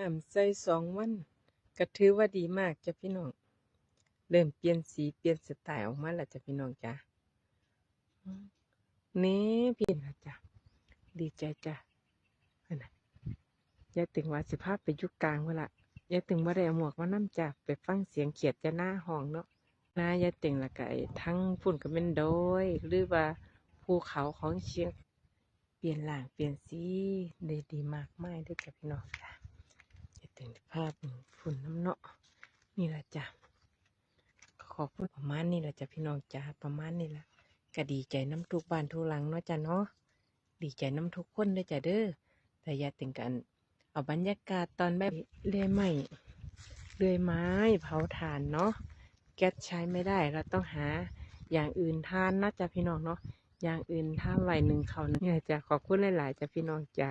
น้ำใส่สองวันก็ถือว่าดีมากจ้ะพี่น้อง เริ่มเปลี่ยนสีเปลี่ยนสไตล์ออกมาแล้วจ้ะพี่น้องจ้ะนี่พี่นะจ้ะดีใจจ้ะนะยายตึงว่าสิพาไปยุกกลางเวละยายตึงว่าได้หมวกมานํจ้ะไปฟังเสียงเขียดจะหน้าห้องเนาะหน้ายายตึงละก็ไอ้ทั้งฝุ่นก็เป็นโดย หรือว่าภูเขาของเชียง เปลี่ยนหลางเปลี่ยนสีได้ดีมากมายด้วยจ้ะพี่น้องจ้ะ จะถึงภาพฝุ่นน้ำเนาะนี่แหละจ้ะขอบคุณประมาณนี้แหละจ้ะพี่น้องจ้ะประมาณนี้แหละก็ดีใจน้ำทุกบ้านทุกหลังเนาะจ้ะเนาะดีใจน้ำทุกคนด้วยจ้ะเด้อแต่อย่าถึงกันเอาบรรยากาศตอนแบบเลื่อยไม้เลื่อยไม้เผาถ่านเนาะแก๊สใช้ไม่ได้เราต้องหาอย่างอื่นทานนะจ้ะพี่น้องเนาะอย่างอื่นถ้าไหวหนึ่งเขานะเนี่ยจะขอบคุณหลายๆจ้ะพี่น้องจ้ะ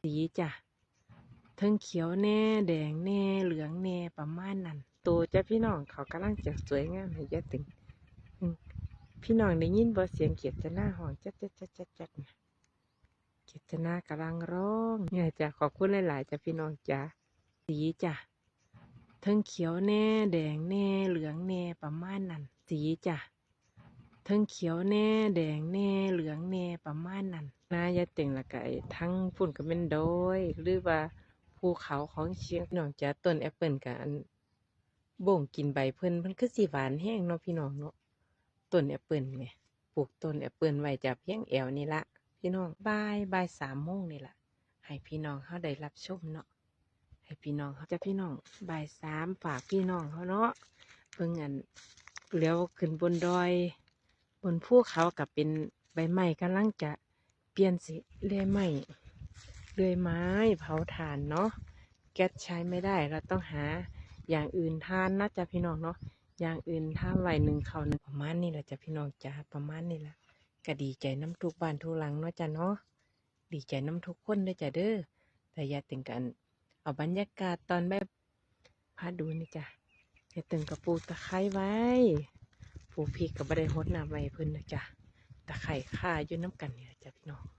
สีจ้ะ ทั้งเขียวแน่ แดงแน่ เหลืองแน่ประมาณนั้นโตจ้ะพี่น้องเขากำลังจะสวยงามให้ยะตึงพี่น้องได้ยินบ่เสียงเกียรติหน้าห้องจัดจัดจัดจัดจัดนะเกียรตินากำลังร้องเนี่ยจ้ะขอบคุณหลาย ๆจ้ะพี่น้องจ้ะสีจ้ะทั้งเขียวแน่ แดงแน่ เหลืองแน่ประมาณนั้นสีจ้ะทั้งเขียวแน่ แดงแน่ เหลืองแน่ประมาณนั้นนายาเต็งละไอ้ทั้งฝุ่นก็เป็นโดยหรือว่า ภูเขาของเชียงพี่น้องจ้าต้นแอปเปิลกับอันบ่งกินใบเพิ่นเพิ่นคือสีหวานแห้งเนาะพี่น้องเนาะต้นแอปเปิลไงปลูกต้นแอปเปิลไว้จากเพียงแอวนี่ละพี่น้องบายบายสามโมงนี่ละให้พี่น้องเขาได้รับชมเนาะให้พี่น้องเขาจะพี่น้องบายสามฝากพี่น้องเขาเนาะเพิ่งอันเลี้ยวขึ้นบนดอย บนภูเขากับเป็นใบไม้กำลังจะเปลี่ยนสีเลื่อยไม้ เลื่อยไม้เผาถ่านเนาะแก๊สใช้ไม่ได้ เราต้องหาอย่างอื่นทานนะจ๊ะพี่น้องเนาะอย่างอื่นถ้าไหวหนึ่งเขาหนึ่งประมาณนี้แหละจ้ะพี่น้องจ้าประมาณนี้แหละก็ดีใจน้ำทุกบ้านทุกหลังเนาะจ้ะเนาะดีใจน้ำทุกคนด้วยจ้ะเด้อแต่อย่าถึงกัน เอาบรรยากาศตอนแบบพาดูนี่จ้ะอย่าตึงกระปูตะไคร้ไว้ปูพริกกับบไดฮดน้ำไว้ให้เพิ่นนะจ๊ะตะไคร่ข่าอยู่น้ำกันเนี่ยจ้ะพี่น้อง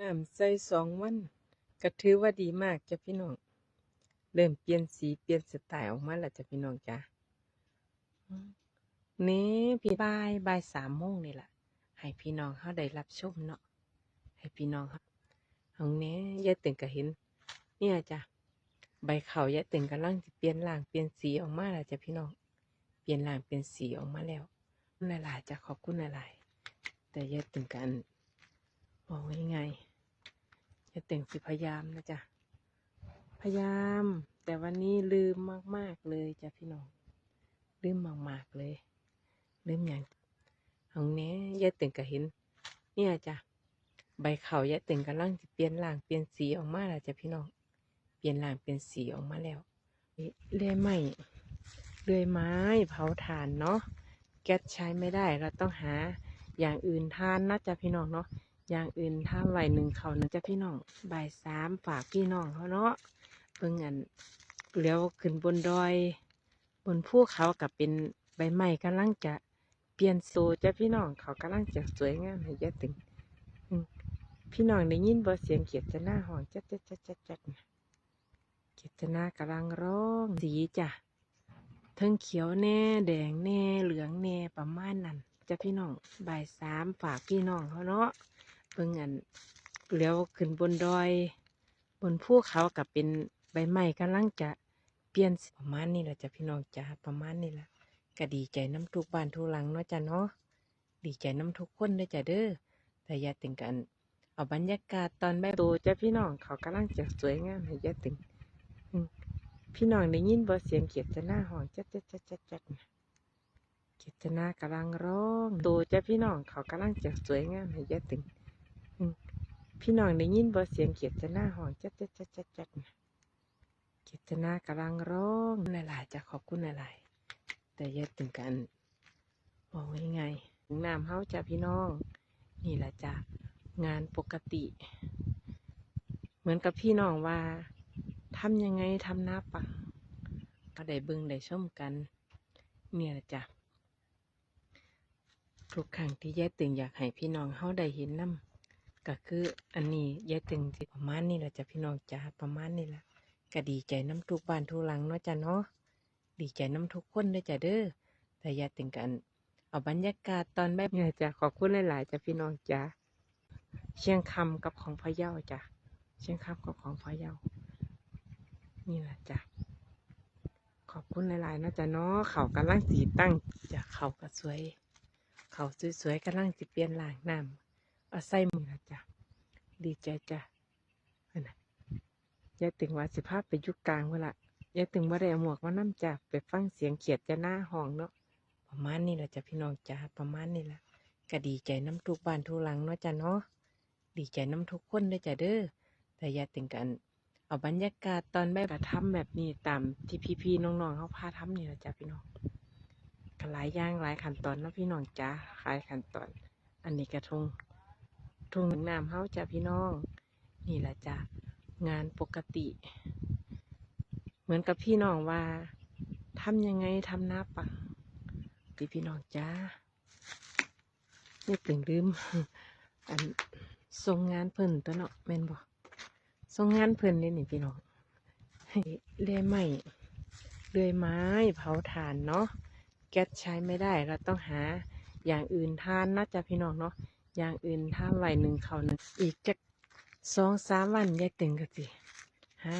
น้ำใส่สองวันก็ถือว่าดีมากจ้ะพี่น้อง เริ่มเปลี่ยนสีเปลี่ยนสไตล์ออกมาแล้วจ้ะพี่น้องจ้ะนี่พี่บายบายสามโมงนี่แหละให้พี่น้องเขาได้รับชมเนาะให้พี่น้องเขาของนี้ยายตึงก็เห็น เนี่ยจ้ะใบเขายายตึงกำลังจะเปลี่ยนร่างเปลี่ยนสีออกมาแล้วจ้ะพี่น้อง เปลี่ยนร่างเปลี่ยนสีออกมาแล้วหลายๆจะขอบคุณหลายๆแต่ย่าตึงกัน บอกว่ายังไงอย่าตึงสิพยายามนะจ๊ะ พยายาม แต่วันนี้ลืมมาก ๆ เลยจ้ะพี่น้อง ลืมมาก ๆ เลย ลืมอย่างของนี้อย่าตึงก็เห็น เนี่ยจ้ะ ใบเขาอย่าตึงกำลังจะเปลี่ยนร่างเปลี่ยนสีออกมาแล้วจ้ะพี่น้อง เปลี่ยนร่างเปลี่ยนสีออกมาแล้วเลื่อยไม้เลื่อยไม้เผาถ่านเนาะ แก๊สใช้ไม่ได้ เราต้องหาอย่างอื่นทานนะจ๊ะพี่น้องเนาะ อย่างอื่นถ้าไหวหนึ่งเขานะจะพี่น้องบ่ายสามฝากพี่น้องเขาเนาะเพิ่งอันเลี้ยวขึ้นบนดอย บนภูเขากับเป็นใบไม้กำลังจะเปลี่ยนโซจ้ะพี่น้องเขากำลังจะสวยงามให้ยะตึงพี่น้องได้ยินบ่เสียงเกียรติหน้าห้องจัดจัดจัดจัดจัดเกียรตินากำลังร้องสีจ้ะทั้งเขียวแน่แดงแน่เหลืองแน่ประมาณนั้นจ้ะพี่น้องบ่ายสามฝากพี่น้องเขาเนาะ เพิ่งอันเลี้ยวขึ้นบนดอย บนภูเขากับเป็นใบไม้กำลังจะเปลี่ยนประมาณนี้แหละจ้ะพี่น้องจ้าประมาณนี้แหละก็ดีใจน้ำทุกบ้านทุกหลังเนาะจ้ะเนาะดีใจน้ำทุกคนด้วยจ้ะเด้อแต่อย่าถึงกัน เอาบรรยากาศตอนแบบโตจ้ะพี่น้องเขากำลังจะสวยงามให้อย่าถึงพี่น้องได้ยินบ่เสียงเกียรติหน้าห้องจัดจัดจัดจัดจัดเกียรตินากำลังร้องโตจ้ะพี่น้องเขากำลังจะสวยงามให้ยะตึง พี่น้องได้ยินบ่เสียงเกียรติหน้าห้องจัดจัดจัดจัดจัดนะเกียรตินากำลังร้องหลายๆจะขอบคุณหลายๆแต่อยะตึงกันบอกว่ายังไงถึงน้ำเฮาจ้ะพี่น้อง นี่แหละจ้ะงานปกติ เหมือนกับพี่น้องว่าทำยังไงทำหน้าปังก็ได้เบิ่งได้ชมกัน เนี่ยแหละจ้ะทุกครั้งที่ยายตึงอยากให้พี่น้องเฮาได้เห็นน้ำ ก็คืออันนี้ยายตึงสิประมาณนี้แหละจ้ะพี่น้องจ้าประมาณนี้แหละก็ดีใจน้ำทุกบ้านทุกหลังเนาะจ้ะเนาะดีใจน้ำทุกคนด้อจ้ะเด้อแต่ย่าถึงกันเอาบรรยากาศตอนแบบนี้จ้ะขอบคุณหลายๆจ้ะพี่น้องจ้ะเชียงคำกับของพะเยาจ้ะเชียงคำกับของพะเยานี่แหละจ้ะขอบคุณหลายๆนะจ้ะเนาะเขากำลังสีตั้งจ้ะเขาก็สวย เขาสวยๆกำลังสิเปลี่ยนหลางน้ำ เอาใส่มือละจ้ะดีใจจ้ะนะยายตึงว่าสิภาพไปยุกกลางเวละยายตึงว่าได้อาหมวกมานํจ้ะไปฟังเสียงเขียดจะหน้าห้องเนาะประมาณนี้ละจ้ะพี่น้องจ้ะประมาณนี้ละก็ดีใจน้ำทุกบ้านทุกหลังเนาะจ้ะเนาะดีใจน้ำทุกคนเด้จ้ะเด้อแต่ย่าถึงกันเอาบรรยากาศตอนแบบทำแบบนี้ตามที่พี่ๆน้องๆเขาพาทำนี่ละจ้ะพี่น้องก็หลายย่างหลายขั้นตอนนะพี่น้องจ้าหลายขั้นตอน อันนี้กระทง ทงน้ำเฮาจ้าพี่น้อง นี่แหละจ้างานปกติ เหมือนกับพี่น้องว่าทำยังไงทำหน้าปังพี่พี่น้องจ้านี่ตึงลืมอันทรงงานเพิ่นตัวเนาะแม่นบ่ทรงงานเพิ่นนี่นี่พี่น้องเลื่อยไม้เลื่อยไม้เผาถ่านเนาะแก๊สใช้ไม่ได้เราต้องหาอย่างอื่นทานนะจ๊ะพี่น้องเนาะ อย่างอื่นทานไว้หนึ่งเขานึ่งอีกจักสองสามวันยายตึงก็สิหา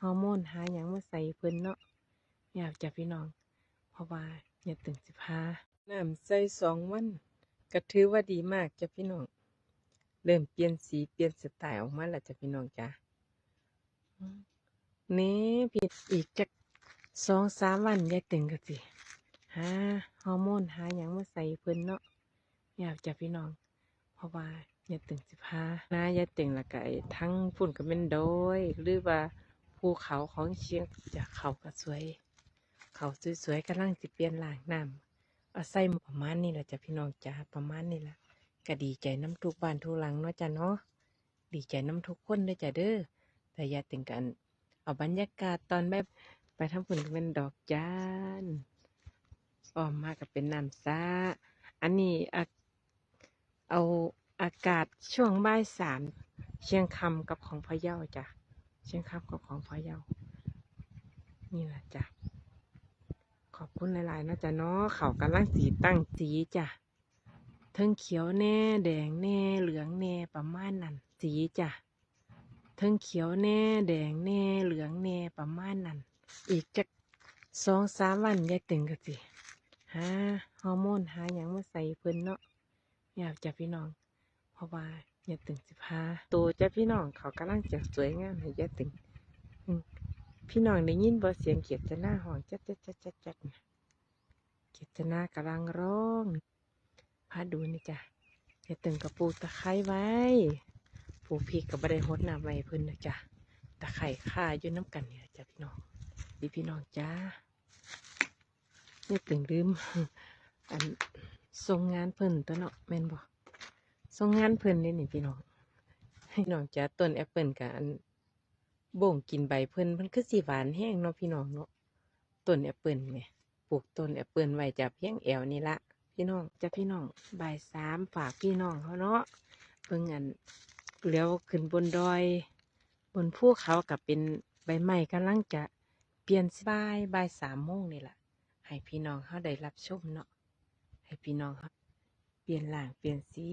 ฮอร์โมนหาอย่างมาใส่เพิ่นเนาะอยากจะพี่น้อง เพราะว่ายายตึงสิพาน้ำใส่สองวันก็ถือว่าดีมากจ้ะพี่น้อง เริ่มเปลี่ยนสีเปลี่ยนสไตล์ออกมาแล้วจ้ะพี่น้องจ้ะนี่พี่อีกจักสองสามวันยายตึงก็สิหาฮอร์โมนหาอย่างมาใส่เพิ่นเนาะอยากจะพี่น้อง ราะว่าย่าตึงสิพานะย่าตึงละก็ไอ้ทั้งฝุ่นก็เป็นโดยหรือว่าภูเขาของเชียงจะเขาก็สวย เขาสวยๆกำลังสิเปลี่ยนหลางน้ำเอาใส่หมวกประมาณนี้แหละจ้ะพี่น้องจ้าประมาณนี้แหละก็ดีใจน้ำทุกบ้านทุกหลังเนาะจ้ะเนาะดีใจน้ำทุกคนเด้จ้ะเด้อแต่อย่าตึงกัน เอาบรรยากาศตอนแบบไปทำฝุ่นก็เป็นดอกจานออมมากับเป็นน้ำซาอันนี้อะ เอาอากาศช่วงบ่ายสามเชียงคำกับของพะเยาจ้ะเชียงคำกับของพะเยานี่แหละจ้ะขอบคุณหลายๆนะจ๊ะเนาะเขากำลังสีตั้งสีจ้ะเทิงเขียวแน่ แดงแน่ เหลืองแน่ประมาณนั้นสีจ้ะเทิงเขียวแน่ แดงแน่ เหลืองแน่ประมาณนั้นอีกจักสองสามวันยายตึงก็สิหาฮอร์โมนหาอย่างมาใส่เพิ่นเนาะ อยากจะพี่น้อง เพราะว่าอย่าตึงสิพาตัวจ้ะพี่น้องเขากำลังจะสวยงามให้ยายตึงพี่น้องได้ยินบ่เสียงเกียรติหน้าห้องจัดจัดจัดจัดจัดเกียรติหน้ากำลังร้องพาดูนี่จ้ะยายตึงกับปูตะไคร้ไว้ปูพริกกับบัไดหดน้ำไว้ให้เพิ่นนะจ้ะตะไคร้ข่าอยู่น้ำกันเนี่ยจ้ะพี่น้องดีพี่น้องจ้านี่ตึงลืมอัน ส่งงานเพิ่นตัวเนาะแม่นบ่ส่งงานเพิ่นนี่นี่พี่น้องพี่น้องจ้าต้นแอปเปิลกับอันโบ่งกินใบเพิ่นมันคือสีหวานแห้งเนาะพี่น้องเนาะต้นแอปเปิลแหมปลูกต้นแอปเปิลไว้จะเพียงแอวนี่ละพี่น้องจ้าพี่น้องใบสามฝากพี่น้องเขาเนาะเบิ่งอันเลี้ยวขึ้นบนดอย บนภูเขากับเป็นใบไม้กำลังจะเปลี่ยนสบายบ่ายสามโมงนี่แหละให้พี่น้องเขาได้รับชมเนาะ ให้พี่น้องเขาเปลี่ยนหลางเปลี่ยนสี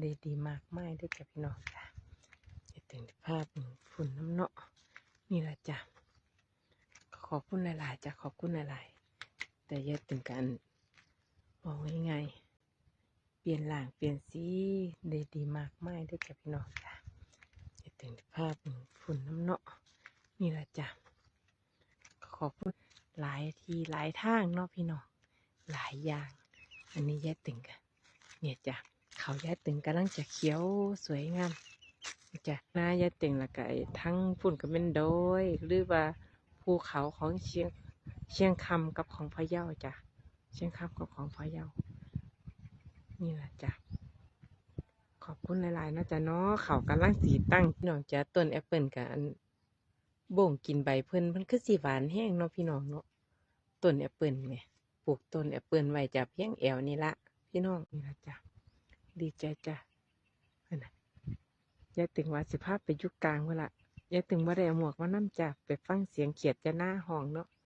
ได้ดีมากมายด้วยจ้ะพี่น้องจ้ะจะถึงภาพฝุ่นน้ำเนาะนี่แหละจ้ะขอบคุณหลายๆจ้ะขอบคุณหลายๆแต่ย่าถึงกันบอกว่าไงเปลี่ยนหลางเปลี่ยนสีได้ดีมากมายด้วยจ้ะพี่น้องจ้ะจะถึงภาพฝุ่นน้ำเนาะนี่แหละจ้ะขอบคุณหลายทีหลายทางเนาะพี่น้องหลายอย่าง อันนี้แยายตึงกันเนี่ยจ้ะเขาแยายตึงกำลังจะเขียวสวยงามจ้ะหน้าแยายตึงละก็ไอ้ทั้งฝุ่นก็เป็นโดย หรือว่าภูเขาของเชียงเชียงคำกับของพะเยาจ้ะเชียงคำกับของพะเยานี่แหละจ้ะขอบคุณหลายๆนะจ๊ะเนาะเขากำลังสีตั้งพี่น้องจ้ะต้นแอปเปิลกับอันบ่งกินใบเพิ่นมันคือสีหวานแห้งเนาะพี่น้องเนาะต้นแอปเปิลไง ปลูกต้นแอปเปิลไว้จะเพียงแอวนี่ละพี่น้องนี่ละจ้ะดีใจจ้ะนะยายตึงว่าสิภาพไปยุกกลางเวละย่าตึงว่าได้อาหมวกว่านำจ้ะไปฟังเสียงเขียดจะหน้าห้องเนาะ